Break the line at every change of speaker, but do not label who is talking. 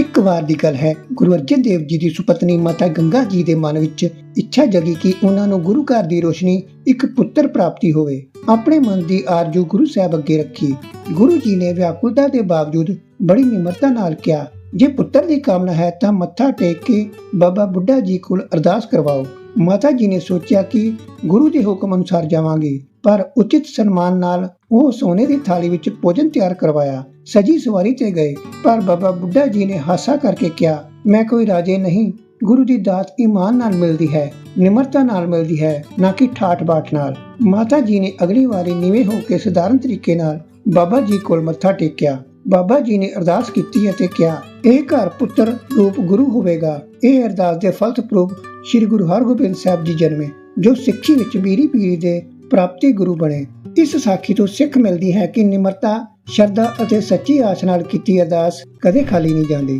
ਇੱਕ ਵਾਰ ਦੀ ਗੱਲ ਹੈ, ਗੁਰੂ ਅਰਜਨ ਦੇਵ ਜੀ ਦੀ ਸੁਪਤਨੀ ਮਾਤਾ ਗੰਗਾ ਜੀ ਦੇ ਮਨ ਵਿੱਚ ਇੱਛਾ ਜਗੀ ਕਿ ਉਹਨਾਂ ਨੂੰ ਗੁਰੂ ਘਰ ਦੀ ਰੋਸ਼ਨੀ ਇੱਕ ਪੁੱਤਰ ਪ੍ਰਾਪਤੀ ਹੋਵੇ। ਆਪਣੇ ਮਨ ਦੀ ਆਰਜ਼ੂ ਗੁਰੂ ਸਾਹਿਬ ਅੱਗੇ ਰੱਖੀ, ਗੁਰੂ ਜੀ ਨੇ ਵਿਆਕੁਲਤਾ ਦੇ ਬਾਵਜੂਦ ਬੜੀ ਨਿਮਰਤਾ ਨਾਲ ਕਿਹਾ, ਜੇ ਪੁੱਤਰ ਦੀ ਕਾਮਨਾ ਹੈ ਤਾਂ ਮੱਥਾ ਟੇਕ ਕੇ ਬਾਬਾ ਬੁੱਢਾ ਜੀ ਕੋਲ ਅਰਦਾਸ ਕਰਵਾਓ। ਮਾਤਾ ਜੀ ਨੇ ਸੋਚਿਆ ਕਿ ਗੁਰੂ ਦੇ ਹੁਕਮ ਅਨੁਸਾਰ ਜਾਵਾਂਗੇ, ਪਰ ਉਚਿਤ ਸਨਮਾਨ ਨਾਲ ਉਹ ਸੋਨੇ ਦੀ ਥਾਲੀ ਵਿੱਚ ਭੋਜਨ ਤਿਆਰ ਕਰਵਾਇਆ। ਸਜੀ ਸਵਾਰੀ ਤੇ ਗਏ। ਪਰ ਬਾਬਾ ਬੁੱਢਾ ਜੀ ਨੇ ਹਾਸਾ ਕਰਕੇ ਕਿਹਾ, ਮੈਂ ਕੋਈ ਰਾਜੇ ਨਹੀਂ। ਗੁਰੂ ਦੀ ਦਾਤ ਈਮਾਨ ਨਾਲ ਮਿਲਦੀ ਹੈ, ਨਿਮਰਤਾ ਨਾਲ ਮਿਲਦੀ ਹੈ, ਨਾ ਕਿ ਠਾਠ ਬਾਠ ਨਾਲ। ਮਾਤਾ ਜੀ ਨੇ ਅਗਲੀ ਵਾਰੀ ਨੀਵੇਂ ਹੋ ਕੇ ਸਧਾਰਨ ਤਰੀਕੇ ਨਾਲ ਬਾਬਾ ਜੀ ਕੋਲ ਮੱਥਾ ਟੇਕਿਆ। ਬਾਬਾ ਜੀ ਨੇ ਅਰਦਾਸ ਕੀਤੀ ਅਤੇ ਕਿਹਾ, ਇਹ ਘਰ ਪੁੱਤਰ ਰੂਪ ਗੁਰੂ ਹੋਵੇਗਾ। ਇਹ ਅਰਦਾਸ ਦੇ ਫਲਸਰੂਪ ਸ੍ਰੀ ਗੁਰੂ ਹਰਗੋਬਿੰਦ ਸਾਹਿਬ ਜੀ ਜਨਮੇ, ਜੋ ਸਿੱਖੀ ਵਿੱਚ ਬੀਰੀ ਪੀਰੀ ਦੇ ਪ੍ਰਾਪਤੀ ਗੁਰੂ ਬਣੇ। ਇਸ ਸਾਖੀ ਤੋਂ ਸਿੱਖ ਮਿਲਦੀ ਹੈ ਕਿ ਨਿਮਰਤਾ, ਸ਼ਰਧਾ ਅਤੇ ਸੱਚੀ ਆਸ ਨਾਲ ਕੀਤੀ ਅਰਦਾਸ ਕਦੇ ਖਾਲੀ ਨਹੀਂ ਜਾਂਦੀ।